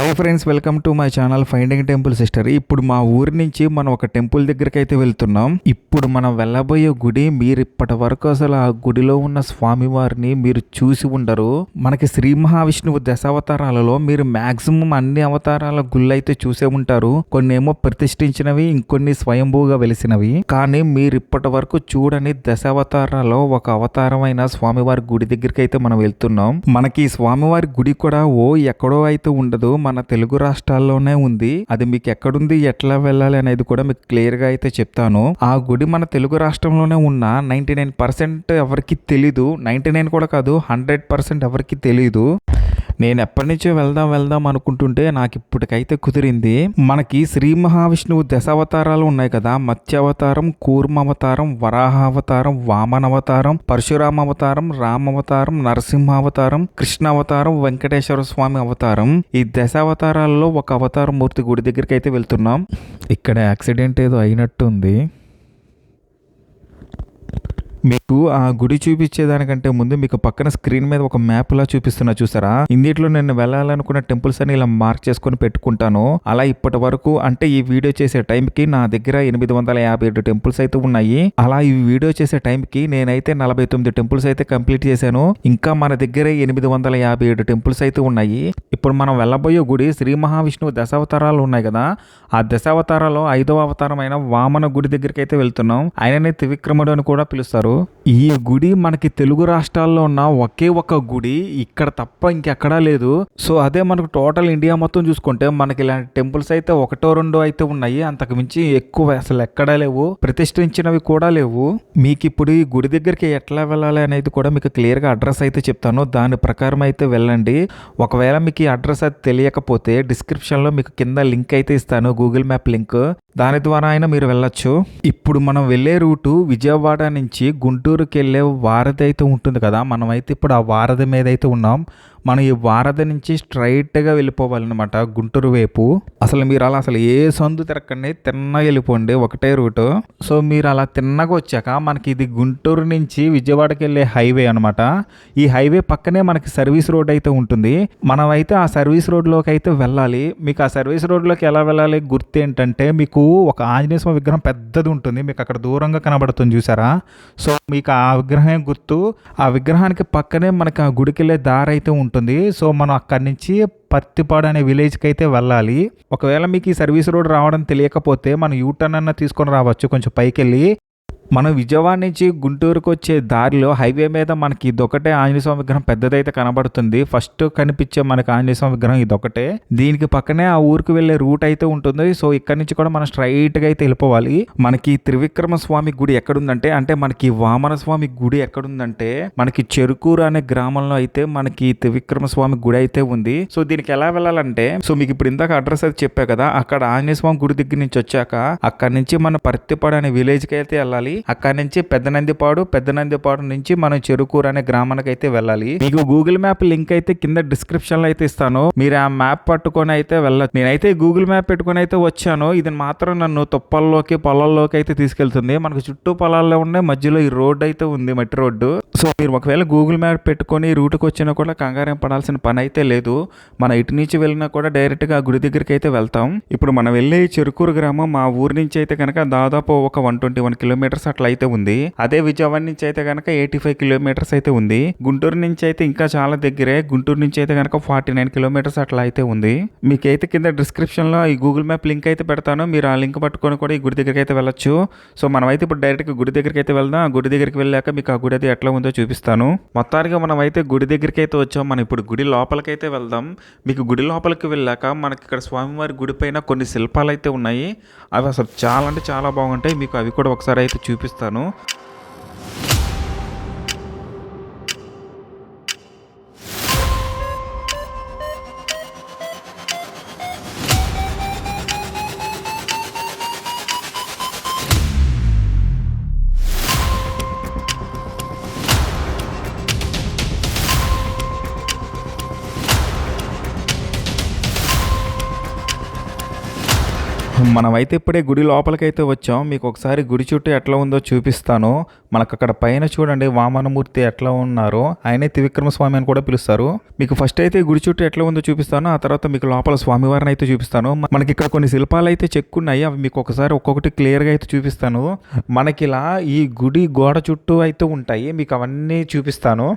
Hi friends welcome to my channel finding temple sister ఇప్పుడు మా ఊరి నుంచి మనం ఒక టెంపుల్ దగ్గరికి అయితే వెళ్తున్నాం. ఇప్పుడు మనం వెళ్ళబోయే గుడి మీరు ఇప్పటి వరకు అసలు ఆ గుడిలో ఉన్న స్వామి వారిని మీరు చూసి ఉండరు. మనకి శ్రీ మహావిష్ణువు దశావతారాలలో మీరు మాక్సిమం అన్ని అవతారాల గుళ్ళు అయితే చూసే ఉంటారు. కొన్ని ఏమో ప్రతిష్ఠించినవి ఇంకొన్ని స్వయంభూగా వెలిసినవి. కానీ మీరు ఇప్పటి వరకు చూడని దశావతారాలలో ఒక అవతారమైన స్వామివారి గుడి దగ్గరికి అయితే మనం వెళ్తున్నాం. మనకి ఈ స్వామివారి గుడి కూడా ఓ ఎక్కడో అయితే ఉండదు. మన మన తెలుగు రాష్ట్రాల్లోనే ఉంది. అది మీకు ఎక్కడుంది ఎట్లా వెళ్ళాలి అనేది కూడా మీకు క్లియర్గా అయితే చెప్తాను. ఆ గుడి మన తెలుగు రాష్ట్రంలోనే ఉన్న నైన్టీ నైన్ పర్సెంట్ ఎవరికి తెలీదు. నైన్టీ నైన్ కూడా కాదు హండ్రెడ్ పర్సెంట్ ఎవరికి తెలీదు. నేను ఎప్పటి నుంచో వెళ్దాం వెళ్దాం అనుకుంటుంటే నాకు ఇప్పటికైతే కుదిరింది. మనకి శ్రీ మహావిష్ణువు దశావతారాలు ఉన్నాయి కదా. మత్స్యావతారం కూర్మావతారం వరాహావతారం వామనవతారం పరశురామ అవతారం రామావతారం నరసింహావతారం కృష్ణావతారం వెంకటేశ్వర స్వామి అవతారం. ఈ దశావతారాల్లో ఒక అవతారం మూర్తి గుడి దగ్గరికి అయితే వెళ్తున్నాం. ఇక్కడ యాక్సిడెంట్ ఏదో అయినట్టుంది. మీకు ఆ గుడి చూపించేదానికంటే ముందు మీకు పక్కన స్క్రీన్ మీద ఒక మ్యాప్ లా చూపిస్తున్నా చూసారా? ఇందిట్లో నేను వెళ్ళాలనుకున్న టెంపుల్స్ అని ఇలా మార్క్ చేసుకొని పెట్టుకుంటాను. అలా ఇప్పటి వరకు అంటే ఈ వీడియో చేసే టైంకి నా దగ్గర ఎనిమిది వందల యాభై ఏడు టెంపుల్స్ అయితే ఉన్నాయి. అలా ఈ వీడియో చేసే టైంకి నేనైతే నలభై తొమ్మిది టెంపుల్స్ అయితే కంప్లీట్ చేశాను. ఇంకా మన దగ్గర ఎనిమిది వందల యాభై ఏడు టెంపుల్స్ అయితే ఉన్నాయి. ఇప్పుడు మనం వెళ్ళబోయే గుడి శ్రీ మహావిష్ణువు దశావతారాలు ఉన్నాయి కదా? ఆ దశావతారాలో ఐదవ అవతారమైన వామన గుడి దగ్గరికి అయితే వెళ్తున్నాం. ఆయననే త్రివిక్రముడు అని కూడా పిలుస్తారు. ఈ గుడి మనకి తెలుగు రాష్ట్రాల్లో ఉన్న ఒకే ఒక గుడి ఇక్కడ తప్ప ఇంకెక్కడా లేదు. సో అదే మనకు టోటల్ ఇండియా మొత్తం చూసుకుంటే మనకి ఇలాంటి టెంపుల్స్ అయితే ఒకటో రెండో అయితే ఉన్నాయి. అంతకు మించి ఎక్కువ అసలు ఎక్కడా లేవు. ప్రతిష్ఠించినవి కూడా లేవు. మీకు ఇప్పుడు ఈ గుడి దగ్గరికి ఎట్లా వెళ్ళాలి అనేది కూడా మీకు క్లియర్గా అడ్రస్ అయితే చెప్తాను. దాని ప్రకారం అయితే వెళ్ళండి. ఒకవేళ మీకు ఈ అడ్రస్ అది తెలియకపోతే డిస్క్రిప్షన్లో మీకు కింద లింక్ అయితే ఇస్తాను. Google map link. దాని ద్వారా అయినా మీరు వెళ్ళొచ్చు. ఇప్పుడు మనం వెళ్ళే రూటు విజయవాడ నుంచి గుంటూరుకి వెళ్ళే వారధి అయితే ఉంటుంది కదా మనం అయితే ఇప్పుడు ఆ వారధి మీద అయితే ఉన్నాం. మనం ఈ వారధి నుంచి స్ట్రైట్గా వెళ్ళిపోవాలన్నమాట గుంటూరు వైపు. అసలు మీరు అలా అసలు ఏ సందు తిరగండి తిన్నగా వెళ్ళిపోండి ఒకటే రూటు. సో మీరు అలా తిన్నగా వచ్చాక మనకి ఇది గుంటూరు నుంచి విజయవాడకి వెళ్ళే హైవే అనమాట ఈ హైవే పక్కనే మనకి సర్వీస్ రోడ్ అయితే ఉంటుంది. మనమైతే ఆ సర్వీస్ రోడ్లోకి అయితే వెళ్ళాలి. మీకు ఆ సర్వీస్ రోడ్లోకి ఎలా వెళ్ళాలి గుర్తు ఏంటంటే మీకు ఒక ఆంజనేయ స్వామి విగ్రహం పెద్దది ఉంటుంది. మీకు అక్కడ దూరంగా కనబడుతుంది చూసారా? సో మీకు ఆ విగ్రహం గుర్తు. ఆ విగ్రహానికి పక్కనే మనకి ఆ గుడికి వెళ్ళే దారి అయితే ఉంటుంది. ఉంటుంది. సో మనం అక్కడి నుంచి పత్తిపాడు అనే విలేజ్కి అయితే వెళ్ళాలి. ఒకవేళ మీకు ఈ సర్వీస్ రోడ్ రావడం తెలియకపోతే మనం యూటర్న్ అన్న తీసుకొని రావచ్చు. కొంచెం పైకి వెళ్ళి మనం విజయవాడ నుంచి గుంటూరుకు వచ్చే దారిలో హైవే మీద మనకి ఇదొకటే ఆంజనేయ స్వామి విగ్రహం పెద్దదైతే కనబడుతుంది. ఫస్ట్ కనిపించే మనకి ఆంజనేయ స్వామి విగ్రహం ఇదొకటే. దీనికి పక్కనే ఆ ఊరికి వెళ్ళే రూట్ అయితే ఉంటుంది. సో ఇక్కడ నుంచి కూడా మనం స్ట్రైట్గా అయితే వెళ్ళిపోవాలి. మనకి త్రివిక్రమ స్వామి గుడి ఎక్కడుందంటే అంటే మనకి వామన స్వామి గుడి ఎక్కడుందంటే మనకి చెరుకూరు అనే గ్రామంలో అయితే మనకి త్రివిక్రమ స్వామి గుడి అయితే ఉంది. సో దీనికి ఎలా వెళ్ళాలంటే సో మీకు ఇప్పుడు ఇందాక అడ్రస్ అయితే చెప్పా కదా అక్కడ ఆంజనేయ స్వామి గుడి దగ్గర నుంచి వచ్చాక అక్కడ నుంచి మన పర్తిపాడు అనే విలేజ్కి అయితే వెళ్ళాలి. అక్కడ నుంచి పెద్ద నందిపాడు పెద్ద నందిపాడు నుంచి మనం చెరుకూరు అనే గ్రామానికి అయితే వెళ్ళాలి. మీకు గూగుల్ మ్యాప్ లింక్ అయితే కింద డిస్క్రిప్షన్లో అయితే ఇస్తాను. మీరు ఆ మ్యాప్ పట్టుకొని అయితే వెళ్ళచ్చు. నేనైతే గూగుల్ మ్యాప్ పెట్టుకొని అయితే వచ్చాను. ఇది మాత్రం నన్ను తుప్పల్లోకి పొలాల్లోకి అయితే తీసుకెళ్తుంది. మనకు చుట్టూ పొలాల్లో ఉండే మధ్యలో ఈ రోడ్ అయితే ఉంది మట్టి రోడ్డు. సో మీరు ఒకవేళ గూగుల్ మ్యాప్ పెట్టుకొని రూట్కి వచ్చినా కూడా కంగారం పడాల్సిన పని అయితే లేదు. మన ఇటు నుంచి వెళ్ళినా కూడా డైరెక్ట్గా గుడి దగ్గరికి అయితే వెళ్తాం. ఇప్పుడు మనం వెళ్ళే చెరుకూరు గ్రామం మా ఊరి నుంచి అయితే కనుక దాదాపు ఒక వన్ ట్వంటీ వన్ కిలోమీటర్స్ అట్లా అయితే ఉంది. అదే విజయవాడ నుంచి అయితే కనుక ఎయిటీ ఫైవ్ కిలోమీటర్స్ అయితే ఉంది. గుంటూరు నుంచి అయితే ఇంకా చాలా దగ్గరే. గుంటూరు నుంచి అయితే కనుక ఫార్టీ నైన్ కిలోమీటర్స్ అట్లా అయితే ఉంది. మీకైతే కింద డిస్క్రిప్షన్లో ఈ గూగుల్ మ్యాప్ లింక్ అయితే పెడతాను. మీరు ఆ లింక్ పట్టుకొని కూడా ఈ గుడి దగ్గరికి అయితే వెళ్ళొచ్చు. సో మనం అయితే ఇప్పుడు డైరెక్ట్ గుడి దగ్గరికి అయితే వెళ్దాం. ఆ గుడి దగ్గరికి వెళ్ళాక మీకు ఆ గుడి అయితే ఎట్లా ఉందో చూపిస్తాను. మొత్తానికి మనం అయితే గుడి దగ్గరికి అయితే వచ్చాం. మనం ఇప్పుడు గుడి లోపలికి అయితే వెళ్దాం. మీకు గుడి లోపలికి వెళ్ళాక మనకి ఇక్కడ స్వామివారి గుడి పైన కొన్ని శిల్పాలు అయితే ఉన్నాయి. అవి అసలు చాలా అంటే చాలా బాగుంటాయి. మీకు అవి కూడా ఒకసారి అయితే చూపిస్తాను. మనమైతే ఇప్పుడే గుడి లోపలికైతే వచ్చాం. మీకు ఒకసారి గుడి చుట్టూ ఎట్లా ఉందో చూపిస్తాను. మనకు అక్కడ పైన చూడండి వామనమూర్తి ఎట్లా ఉన్నారో. ఆయనే త్రివిక్రమ స్వామి అని కూడా పిలుస్తారు. మీకు ఫస్ట్ అయితే గుడి చుట్టూ ఎట్లా ఉందో చూపిస్తాను. ఆ తర్వాత మీకు లోపల స్వామివారిని అయితే చూపిస్తాను. మనకి ఇక్కడ కొన్ని శిల్పాలు అయితే చెక్కున్నాయి. అవి మీకు ఒకసారి ఒక్కొక్కటి క్లియర్గా అయితే చూపిస్తాను. మనకి ఇలా ఈ గుడి గోడ చుట్టూ అయితే ఉంటాయి. మీకు అవన్నీ చూపిస్తాను.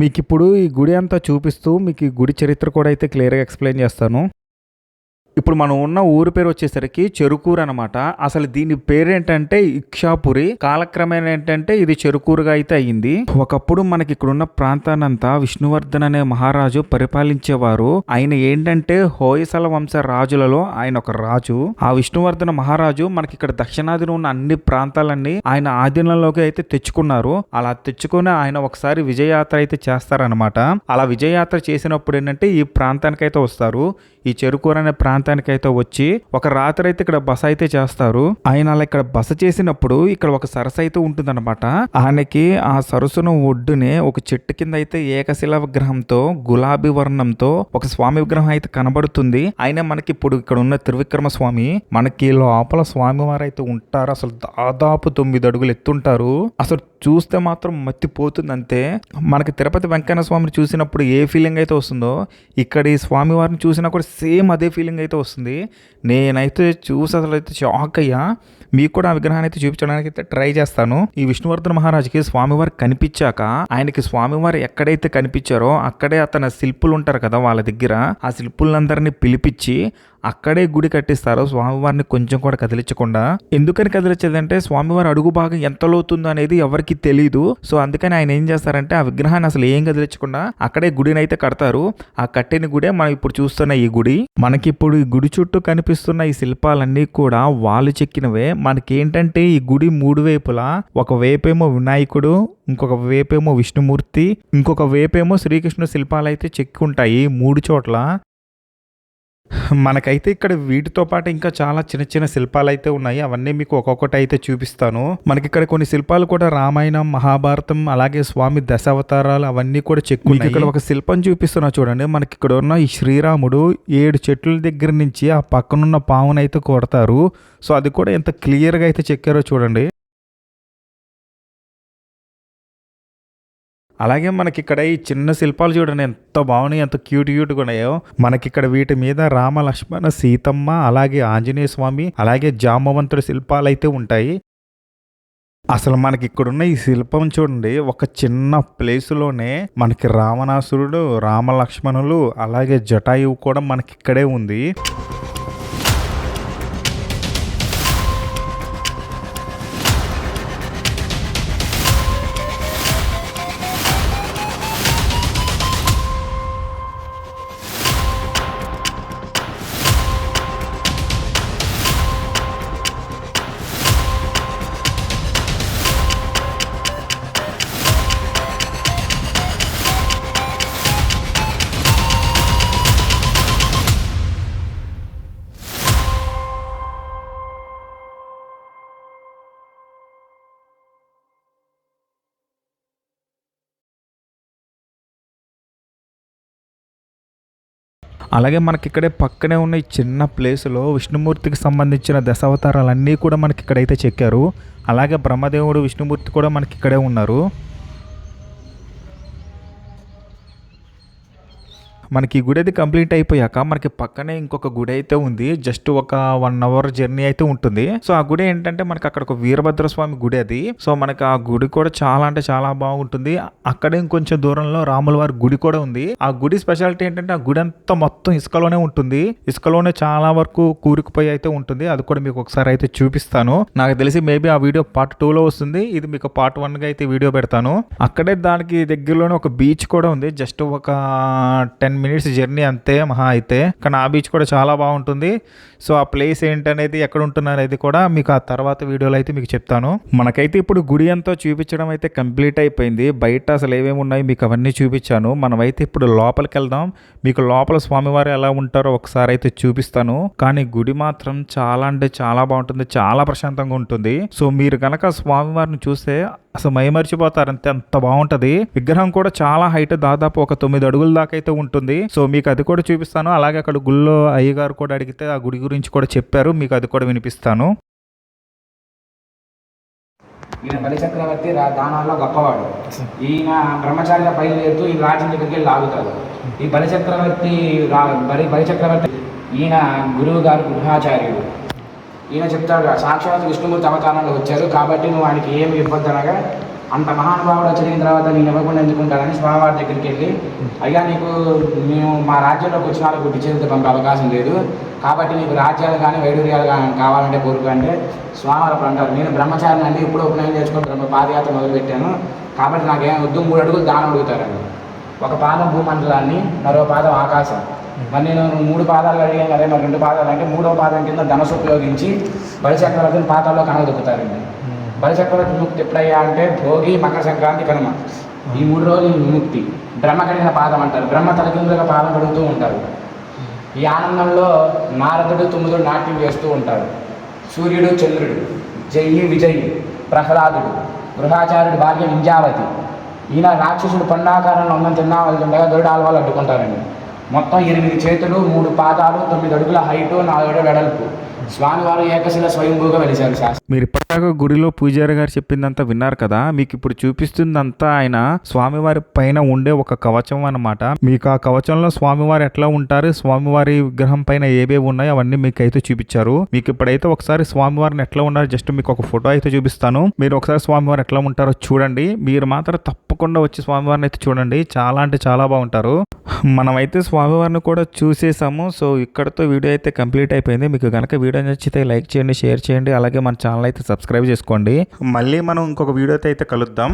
మీకు ఇప్పుడు ఈ గుడి అంతా చూపిస్తూ మీకు ఈ గుడి చరిత్ర కూడా అయితే క్లియర్గా ఎక్స్ప్లెయిన్ చేస్తాను. ఇప్పుడు మనం ఉన్న ఊరి పేరు వచ్చేసరికి చెరుకూరు అనమాట అసలు దీని పేరు ఏంటంటే ఇక్షాపురి కాలక్రమేణ ఏంటంటే ఇది చెరుకూరుగా అయితే అయ్యింది ఒకప్పుడు మనకి ఇక్కడున్న ప్రాంతానంతా విష్ణువర్ధన్ అనే మహారాజు పరిపాలించేవారు. ఆయన ఏంటంటే హోయసల వంశ రాజులలో ఆయన ఒక రాజు. ఆ విష్ణువర్ధన మహారాజు మనకి ఇక్కడ దక్షిణాదిన ఉన్న అన్ని ప్రాంతాలన్నీ ఆయన ఆధీనంలోకి అయితే తెచ్చుకున్నారు. అలా తెచ్చుకుని ఆయన ఒకసారి విజయయాత్ర అయితే చేస్తారనమాట అలా విజయయాత్ర చేసినప్పుడు ఏంటంటే ఈ ప్రాంతానికి అయితే వస్తారు. ఈ చెరుకూరు అనే ప్రాంతం అయితే వచ్చి ఒక రాత్రి అయితే ఇక్కడ బస అయితే చేస్తారు. ఆయన అలా ఇక్కడ బస చేసినప్పుడు ఇక్కడ ఒక సరస్సు అయితే ఉంటుందన్నమాట. ఆయనకి ఆ సరస్సును ఒడ్డునే ఒక చెట్టు కింద అయితే ఏకశిల విగ్రహంతో గులాబీ వర్ణంతో ఒక స్వామి విగ్రహం అయితే కనబడుతుంది. ఆయన మనకి ఇప్పుడు ఇక్కడ ఉన్న త్రివిక్రమ స్వామి మనకి లోపల స్వామివారు అయితే ఉంటారు. అసలు దాదాపు తొమ్మిది అడుగులు ఎత్తుంటారు. అసలు చూస్తే మాత్రం మత్తిపోతుంది అంతే మనకి తిరుపతి వెంకన్న స్వామిని చూసినప్పుడు ఏ ఫీలింగ్ అయితే వస్తుందో ఇక్కడ ఈ స్వామివారిని చూసినా కూడా సేమ్ అదే ఫీలింగ్ అయితే వస్తుంది నేనైతే చూసి అసలు అయితే షాక్ అయ్యా. మీకు కూడా ఆ విగ్రహాన్ని అయితే చూపించడానికి అయితే ట్రై చేస్తాను. ఈ విష్ణువర్ధన్ మహారాజుకి స్వామివారు కనిపించాక ఆయనకి స్వామివారు ఎక్కడైతే కనిపించారో అక్కడే అతని శిల్పులు ఉంటారు కదా వాళ్ళ దగ్గర. ఆ శిల్పులందరినీ పిలిపించి అక్కడే గుడి కట్టిస్తారు స్వామివారిని కొంచెం కూడా కదిలించకుండా. ఎందుకని కదిలించేదంటే స్వామివారి అడుగు భాగం ఎంత లోతుందో అనేది ఎవరికి తెలియదు సో అందుకని ఆయన ఏం చేస్తారంటే ఆ విగ్రహాన్ని అసలు ఏం కదిలించకుండా అక్కడే గుడిని అయితే కడతారు. ఆ కట్టిన గుడే మనం ఇప్పుడు చూస్తున్న ఈ గుడి. మనకిప్పుడు ఈ గుడి చుట్టూ కనిపిస్తున్న ఈ శిల్పాలన్నీ కూడా వాళ్ళు చెక్కినవే. మనకేంటంటే ఈ గుడి మూడు వైపులా ఒక వైపేమో వినాయకుడు ఇంకొక వేపేమో విష్ణుమూర్తి ఇంకొక వేపేమో శ్రీకృష్ణ శిల్పాలు అయితే చెక్కి ఉంటాయి మూడు చోట్ల. మనకైతే ఇక్కడ వీటితో పాటు ఇంకా చాలా చిన్న చిన్న శిల్పాలు అయితే ఉన్నాయి. అవన్నీ మీకు ఒక్కొక్కటి అయితే చూపిస్తాను. మనకి ఇక్కడ కొన్ని శిల్పాలు కూడా రామాయణం మహాభారతం అలాగే స్వామి దశావతారాలు అవన్నీ కూడా చెక్కు ఇక్కడ ఒక శిల్పం చూపిస్తున్నా చూడండి. మనకి ఇక్కడ ఉన్న ఈ శ్రీరాముడు ఏడు చెట్ల దగ్గర నుంచి ఆ పక్కనున్న పావునైతే కొడతారు. సో అది కూడా ఎంత క్లియర్గా అయితే చెక్కారో చూడండి. అలాగే మనకి ఇక్కడ ఈ చిన్న శిల్పాలు చూడండి ఎంత బాగున్నాయి ఎంత క్యూట్ క్యూట్గా ఉన్నాయో. మనకి ఇక్కడ వీటి మీద రామ లక్ష్మణ సీతమ్మ అలాగే ఆంజనేయ స్వామి అలాగే జామవంతుడి శిల్పాలు అయితే ఉంటాయి. అసలు మనకి ఇక్కడున్న ఈ శిల్పం చూడండి ఒక చిన్న ప్లేసులోనే మనకి రావణాసురుడు రామ లక్ష్మణులు అలాగే జటాయువు కూడా మనకి ఇక్కడే ఉంది. అలాగే మనకి ఇక్కడే పక్కనే ఉన్న ఈ చిన్న ప్లేస్లో విష్ణుమూర్తికి సంబంధించిన దశావతారాలన్నీ కూడా మనకి ఇక్కడైతే చెక్కారు. అలాగే బ్రహ్మదేవుడు విష్ణుమూర్తి కూడా మనకి ఇక్కడే ఉన్నారు. మనకి ఈ గుడి అయితే కంప్లీట్ అయిపోయాక మనకి పక్కనే ఇంకొక గుడి అయితే ఉంది. జస్ట్ ఒక వన్ అవర్ జర్నీ అయితే ఉంటుంది. సో ఆ గుడి ఏంటంటే మనకి అక్కడ ఒక వీరభద్ర స్వామి గుడి అది. సో మనకి ఆ గుడి కూడా చాలా అంటే చాలా బాగుంటుంది. అక్కడే ఇంకొంచెం దూరంలో రాముల వారి గుడి కూడా ఉంది. ఆ గుడి స్పెషాలిటీ ఏంటంటే ఆ గుడి అంతా మొత్తం ఇసుకలోనే ఉంటుంది. ఇసుకలోనే చాలా వరకు కూరుకుపోయి అయితే ఉంటుంది. అది కూడా మీకు ఒకసారి అయితే చూపిస్తాను. నాకు తెలిసి మేబీ ఆ వీడియో పార్ట్ టూ లో వస్తుంది. ఇది మీకు పార్ట్ వన్గా అయితే వీడియో పెడతాను. అక్కడే దానికి దగ్గరలోనే ఒక బీచ్ కూడా ఉంది. జస్ట్ ఒక టెన్ మినిట్స్ జర్నీ అంతే మహా అయితే. కానీ ఆ బీచ్ కూడా చాలా బాగుంటుంది. సో ఆ ప్లేస్ ఏంటనేది ఎక్కడ ఉంటున్నారు అనేది కూడా మీకు ఆ తర్వాత వీడియోలో అయితే మీకు చెప్తాను. మనకైతే ఇప్పుడు గుడి అంతా చూపించడం అయితే కంప్లీట్ అయిపోయింది. బయట అసలు ఏమేమి ఉన్నాయి మీకు అవన్నీ చూపించాను. మనమైతే ఇప్పుడు లోపలికి వెళ్దాం మీకు లోపల స్వామివారు ఎలా ఉంటారో ఒకసారి అయితే చూపిస్తాను. కానీ గుడి మాత్రం చాలా అంటే చాలా బాగుంటుంది. చాలా ప్రశాంతంగా ఉంటుంది. సో మీరు కనుక స్వామివారిని చూస్తే అసలు మైమర్చిపోతారంతే అంత బాగుంటది. విగ్రహం కూడా చాలా హైట్ దాదాపు ఒక తొమ్మిది అడుగుల దాకా అయితే ఉంటుంది. సో మీకు అది కూడా చూపిస్తాను. అలాగే అక్కడ గుళ్ళో అయ్యగారు కూడా అడిగితే ఆ గుడి గురించి కూడా చెప్పారు. మీకు అది కూడా వినిపిస్తాను. ఈయన బలిచక్రవర్తి దానాల్లో గొప్పవాడు. ఈయన బ్రహ్మచారిగా బయలుదేరుతూ ఈ రాజ్యం దగ్గరికి వెళ్ళి లాగుతాడు. ఈ బలిచక్రవర్తి బలి బలిచక్రవర్తి ఈయన గురువు గారు గృహాచార్యుడు. ఈయన చెప్తాడు సాక్షాత్ విష్ణుమూర్తి అవతారంలో వచ్చారు. కాబట్టి నువ్వు ఆయనకి ఏమి ఇవ్వద్దనగా అంత మహానుభావుడు వచ్చిన తర్వాత నేను ఇవ్వకుండా ఎందుకుంటానని స్వామివారి దగ్గరికి వెళ్ళి అయ్యా నీకు మేము మా రాజ్యంలోకి వచ్చిన వాళ్ళకు గుడ్డి పంపే అవకాశం లేదు. కాబట్టి నీకు రాజ్యాలు కానీ వైడూర్యాలు కానీ కావాలంటే కోరుకుంటే స్వామివారు అప్పుడు అంటారు నేను బ్రహ్మచారిని అండి ఇప్పుడు ఉపనయనం చేసుకొని బ్రహ్మ పాదయాత్ర మొదలుపెట్టాను. కాబట్టి నాకేం వద్దు మూడు అడుగులు దానం అడుగుతారండి ఒక పాదం భూమండలాన్ని మరో పాదం ఆకాశం. మరి నేను మూడు పాదాలు అడిగాను అదే మరి రెండు పాదాలు అంటే మూడో పాదం కింద ధనసు ఉపయోగించి బలిచక్రవర్తిని పాతాల్లో కనగదొక్కుతారండి బలిచక్రవర్తి విముక్తి ఎప్పుడయ్యా అంటే భోగి మకర సంక్రాంతి కనుమ. ఈ మూడు రోజులు విముక్తి. బ్రహ్మ కడిగిన పాదం అంటారు. బ్రహ్మ తలకిందులుగా పాదం కడుగుతూ ఉంటారు. ఈ ఆనందంలో నారదుడు తుమ్ముదుడు నాట్యం చేస్తూ ఉంటారు. సూర్యుడు చంద్రుడు జయి విజయి ప్రహ్లాదుడు గృహాచార్యుడు భార్య వింజావతి ఈయన రాక్షసుడు పండాకారంలో ఉన్న తిన్నా వెళ్తుండగా గరుడు ఆల్వాలు అడ్డుకుంటారండి. మొత్తం ఎనిమిది చేతులు మూడు పాదాలు తొమ్మిది అడుగుల హైటు నాలుగు అడుగుల వెడల్పు. స్వామివారు ఏకశిల స్వయంభూగా వెలిశారు శాస్త్రం. మీరు ఇప్పటిదాకా గుడిలో పూజారి గారు చెప్పిందంతా విన్నారు కదా మీకు ఇప్పుడు చూపిస్తుందంతా ఆయన స్వామివారి పైన ఉండే ఒక కవచం అనమాట మీకు ఆ కవచంలో స్వామివారు ఎట్లా ఉంటారు స్వామివారి విగ్రహం పైన ఏవేవి ఉన్నాయో అవన్నీ మీకు అయితే చూపించారు. మీకు ఇప్పుడైతే ఒకసారి స్వామివారిని ఎట్లా ఉన్నారు జస్ట్ మీకు ఒక ఫోటో అయితే చూపిస్తాను. మీరు ఒకసారి స్వామివారు ఎట్లా ఉంటారో చూడండి. మీరు మాత్రం తప్పకుండా వచ్చి స్వామివారిని అయితే చూడండి. చాలా అంటే చాలా బాగుంటారు. మనమైతే స్వామివారిని కూడా చూసేసాము. సో ఇక్కడతో వీడియో అయితే కంప్లీట్ అయిపోయింది. మీకు కనుక వీడియో నచ్చితే లైక్ చేయండి షేర్ చేయండి అలాగే మన ఛానల్ అయితే సబ్స్క్రైబ్ చేసుకోండి. మళ్ళీ మనం ఇంకొక వీడియోతో అయితే కలుద్దాం.